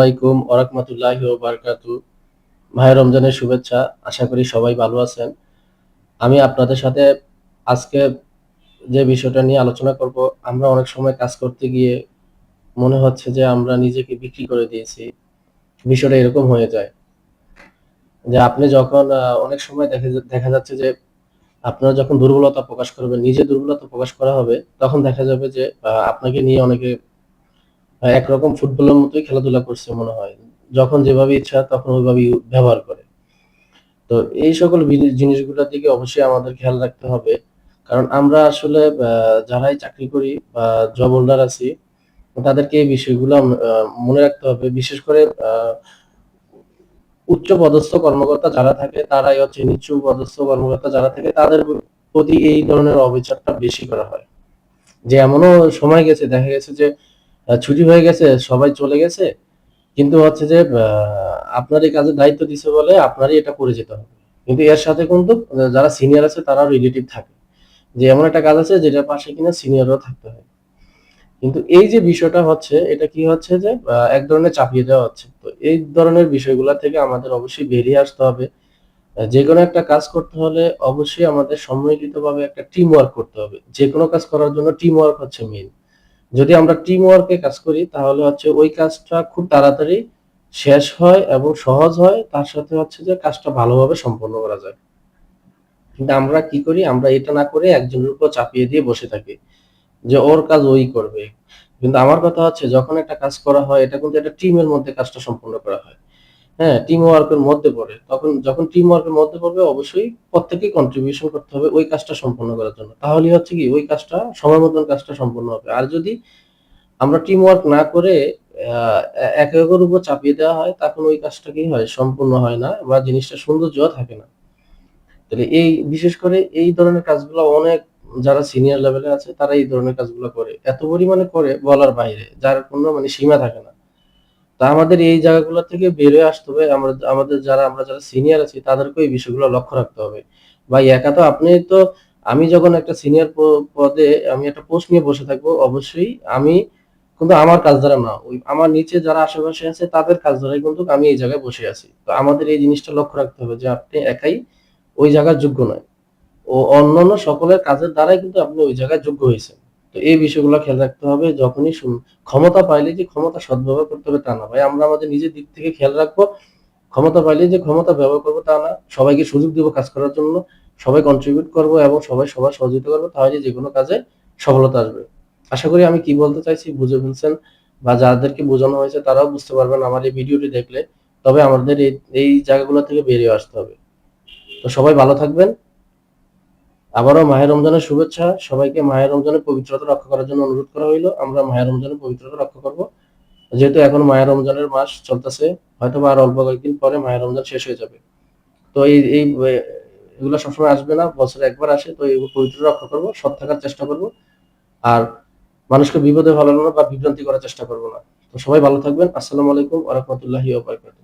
আলাইকুম ওরহমতুল্লাহি বারকাতু ভাই রমজানের শুভেচ্ছা, আশা করি সবাই ভালো আছেন। আমি আপনাদের সাথে আজকে যে বিষয়টা নিয়ে আলোচনা করব, আমরা অনেক সময় কাজ করতে গিয়ে মনে হচ্ছে যে আমরা নিজেকে বিক্রি করে দিয়েছি। বিষয়টা এরকম হয়ে যায় যে আপনি যখন অনেক সময় দেখে দেখা যাচ্ছে যে আপনারা যখন দুর্বলতা প্রকাশ করবেন, নিজে দুর্বলতা প্রকাশ করা হবে, তখন দেখা যাবে যে আপনাকে নিয়ে অনেকে একরকম ফুটবলের মতোই খেলাধুলা করছে মনে হয়। যখন যেভাবে ইচ্ছা তখন ওইভাবেই ব্যবহার করে। তো এই সকল জিনিসগুলোর দিকে অবশ্যই আমাদের খেয়াল রাখতে হবে। কারণ আমরা আসলে যারাই চাকরি করি বা জব হোল্ডার আছি তাদেরকে এই বিষয়গুলো মনে রাখতে হবে। বিশেষ করে উচ্চ পদস্থ কর্মকর্তা যারা থাকে তারাই হচ্ছে নিচু পদস্থ কর্মকর্তা যারা থাকে তাদের প্রতি এই ধরনের অবিচারটা বেশি করা হয়। যে এমনও সময় গেছে দেখা গেছে যে আহ, ছুটি হয়ে গেছে, সবাই চলে গেছে। কিন্তু হচ্ছে যে আপনার এই কাজের দায়িত্ব দিছে বলে আপনারই এটা করে যেতে হবে। কিন্তু এর সাথে কিন্তু যারা সিনিয়র আছে তারাও রিলেটিভ থাকে। যে এমন একটা কাজ আছে যেটার পাশে কিনা সিনিয়রও থাকতে হয়। কিন্তু এই যে বিষয়টা হচ্ছে, এটা কি হচ্ছে যে এক ধরনের চাপিয়ে দেওয়া হচ্ছে। তো এই ধরনের বিষয়গুলো থেকে আমাদের অবশ্যই বেরিয়ে আসতে হবে। যে কোনো একটা কাজ করতে হলে অবশ্যই আমাদের সম্মিলিতভাবে একটা টিম ওয়ার্ক করতে হবে। যে কোনো কাজ করার জন্য টিম ওয়ার্ক হচ্ছে মেইন যদি আমরা টিম ওয়ার্কে কাজ করি, তাহলে হচ্ছে ওই কাজটা খুব তাড়াতাড়ি শেষ হয় এবং সহজ হয়। তার সাথে হচ্ছে যে কাজটা ভালোভাবে সম্পন্ন করা যায়। কিন্তু আমরা কি করি? আমরা এটা না করে একজনের উপর চাপিয়ে দিয়ে বসে থাকি যে ওর কাজ ওই করবে। কিন্তু আমার কথা হচ্ছে, যখন একটা কাজ করা হয়, এটা কিন্তু একটা টিমের মধ্যে কাজটা সম্পন্ন করা হয়। হ্যাঁ টিম ওয়ার্কের মধ্যে পড়ে। তখন যখন টিম ওয়ার্কের মধ্যে পড়বে, অবশ্যই প্রত্যেকেই কন্ট্রিবিউশন করতে হবে ওই কাজটা সম্পন্ন করার জন্য। তাহলে হচ্ছে কি, ওই কাজটা, সময় মতন কাজটা সম্পন্ন হবে। আর যদি আমরা টিম ওয়ার্ক না করে একে একের উপর চাপিয়ে দেওয়া হয়, তখন ওই কাজটা কি হয়, সম্পূর্ণ হয় না বা জিনিসটা সৌন্দর্য থাকে না। তাহলে এই, বিশেষ করে এই ধরনের কাজগুলো অনেক যারা সিনিয়র লেভেলে আছে, তারা এই ধরনের কাজগুলো করে। এত পরিমাণে করে বলার বাইরে, যার কোনো মানে সীমা থাকে না। তা আমাদের এই জায়গাগুলো থেকে বেরিয়ে আসতে হবে। আমরা, আমাদের যারা, আমরা যারা সিনিয়র আছি, তাদেরকে এই বিষয়গুলো লক্ষ্য রাখতে হবে। ভাই, একা তো আপনি তো, আমি যখন একটা সিনিয়র পদে আমি একটা পোস্ট নিয়ে বসে থাকব, অবশ্যই আমি কিন্তু আমার কাজ দ্বারা না, ওই আমার নিচে যারা আশেপাশে আছে, তাদের কাজ দ্বারাই কিন্তু আমি এই জায়গায় বসে আছি। তো আমাদের এই জিনিসটা লক্ষ্য রাখতে হবে যে আপনি একাই ওই জায়গার যোগ্য নয়। ও অন্যান্য সকলের কাজের দ্বারাই কিন্তু আপনি ওই জায়গায় যোগ্য হয়েছেন। তো এই বিষয়গুলো খেয়াল রাখতে হবে, যখনই ক্ষমতা পাইলে যে ক্ষমতা সদ্ব্যবহার করতে হবে তা না। ভাই, আমরা আমাদের নিজের দিক থেকে খেয়াল রাখব, ক্ষমতা পাইলে যে ক্ষমতা ব্যবহার করব তা না। সবাইকে সুযোগ দিব কাজ করার জন্য, সবাই কন্ট্রিবিউট করব এবং সবাই সবার সহযোগিতা করব, তাহলে যে কোনো কাজে সফলতা আসবে। আশা করি আমি কি বলতে চাইছি বুঝে ফেলছেন, বা যাদেরকে বোঝানো হয়েছে তারাও বুঝতে পারবেন আমার এই ভিডিওটি দেখলে। তবে আমাদের এই এই জায়গাগুলো থেকে বেরিয়ে আসতে হবে। তো সবাই ভালো থাকবেন। আবারও মাহের রমজানের শুভেচ্ছা। সবাইকে মাহের রমজানের পবিত্রতা রক্ষা করার জন্য অনুরোধ করা হইল। আমরা মাহের রমজানের পবিত্রতা রক্ষা করব। যেহেতু এখন মাহের রমজানের মাস চলতেছে হয়তো আর অল্প কয়েকদিন পরে মায়ের রমজান শেষ হয়ে যাবে। তো এই এই এগুলো সবসময় আসবে না, বছরে একবার আসে। তো এই পবিত্র রক্ষা করব, সৎ থাকার চেষ্টা করব। আর মানুষকে বিপদে ফেলানো বা বিভ্রান্তি করার চেষ্টা করব না। তো সবাই ভালো থাকবেন। আসসালামু আলাইকুম ওয়া রাহমাতুল্লাহি ওয়া বারাকাতুহু।